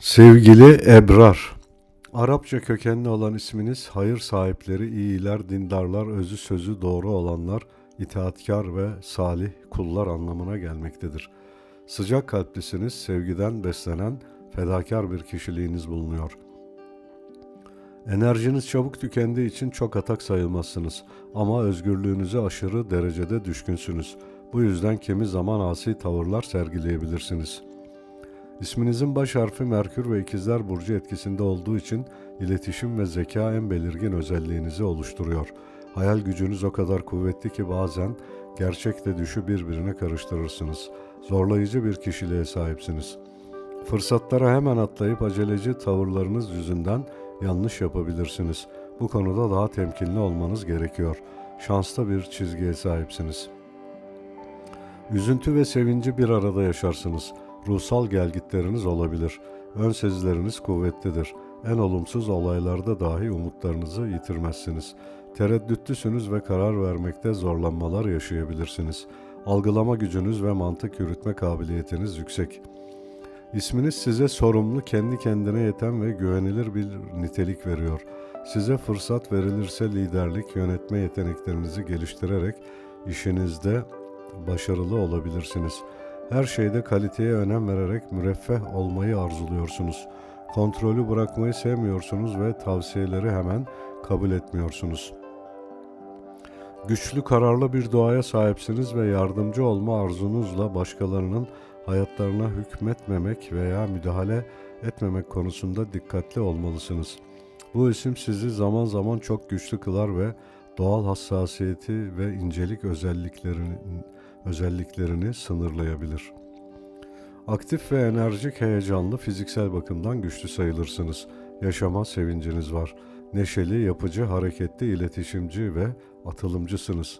Sevgili Ebrar, Arapça kökenli olan isminiz hayır sahipleri, iyiler, dindarlar, özü sözü doğru olanlar, itaatkar ve salih kullar anlamına gelmektedir. Sıcak kalplisiniz, sevgiden beslenen fedakar bir kişiliğiniz bulunuyor. Enerjiniz çabuk tükendiği için çok atak sayılmazsınız ama özgürlüğünüze aşırı derecede düşkünsünüz. Bu yüzden kimi zaman asi tavırlar sergileyebilirsiniz.'' İsminizin baş harfi Merkür ve İkizler Burcu etkisinde olduğu için iletişim ve zeka en belirgin özelliğinizi oluşturuyor. Hayal gücünüz o kadar kuvvetli ki bazen gerçekle düşü birbirine karıştırırsınız. Zorlayıcı bir kişiliğe sahipsiniz. Fırsatlara hemen atlayıp aceleci tavırlarınız yüzünden yanlış yapabilirsiniz. Bu konuda daha temkinli olmanız gerekiyor. Şanslı bir çizgiye sahipsiniz. Üzüntü ve sevinci bir arada yaşarsınız. Ruhsal gelgitleriniz olabilir. Ön sezileriniz kuvvetlidir. En olumsuz olaylarda dahi umutlarınızı yitirmezsiniz. Tereddütlüsünüz ve karar vermekte zorlanmalar yaşayabilirsiniz. Algılama gücünüz ve mantık yürütme kabiliyetiniz yüksek. İsminiz size sorumlu, kendi kendine yeten ve güvenilir bir nitelik veriyor. Size fırsat verilirse liderlik, yönetme yeteneklerinizi geliştirerek işinizde başarılı olabilirsiniz.'' Her şeyde kaliteye önem vererek müreffeh olmayı arzuluyorsunuz. Kontrolü bırakmayı sevmiyorsunuz ve tavsiyeleri hemen kabul etmiyorsunuz. Güçlü, kararlı bir doğaya sahipsiniz ve yardımcı olma arzunuzla başkalarının hayatlarına hükmetmemek veya müdahale etmemek konusunda dikkatli olmalısınız. Bu isim sizi zaman zaman çok güçlü kılar ve doğal hassasiyeti ve incelik özelliklerini özelliklerini sınırlayabilir. Aktif ve enerjik, heyecanlı, fiziksel bakımdan güçlü sayılırsınız. Yaşama sevinciniz var. Neşeli, yapıcı, hareketli, iletişimci ve atılımcısınız.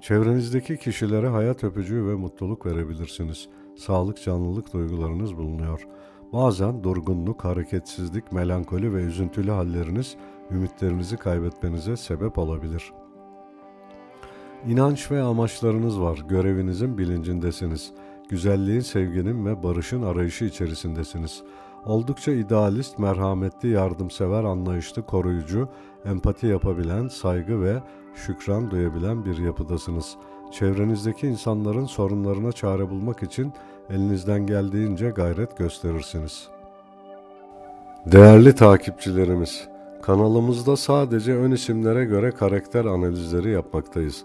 Çevrenizdeki kişilere hayat öpücüğü ve mutluluk verebilirsiniz. Sağlık, canlılık duygularınız bulunuyor. Bazen durgunluk, hareketsizlik, melankoli ve üzüntülü halleriniz ümitlerinizi kaybetmenize sebep olabilir.'' İnanç ve amaçlarınız var. Görevinizin bilincindesiniz. Güzelliğin, sevginin ve barışın arayışı içerisindesiniz. Oldukça idealist, merhametli, yardımsever, anlayışlı, koruyucu, empati yapabilen, saygı ve şükran duyabilen bir yapıdasınız. Çevrenizdeki insanların sorunlarına çare bulmak için elinizden geldiğince gayret gösterirsiniz. Değerli takipçilerimiz, kanalımızda sadece ön isimlere göre karakter analizleri yapmaktayız.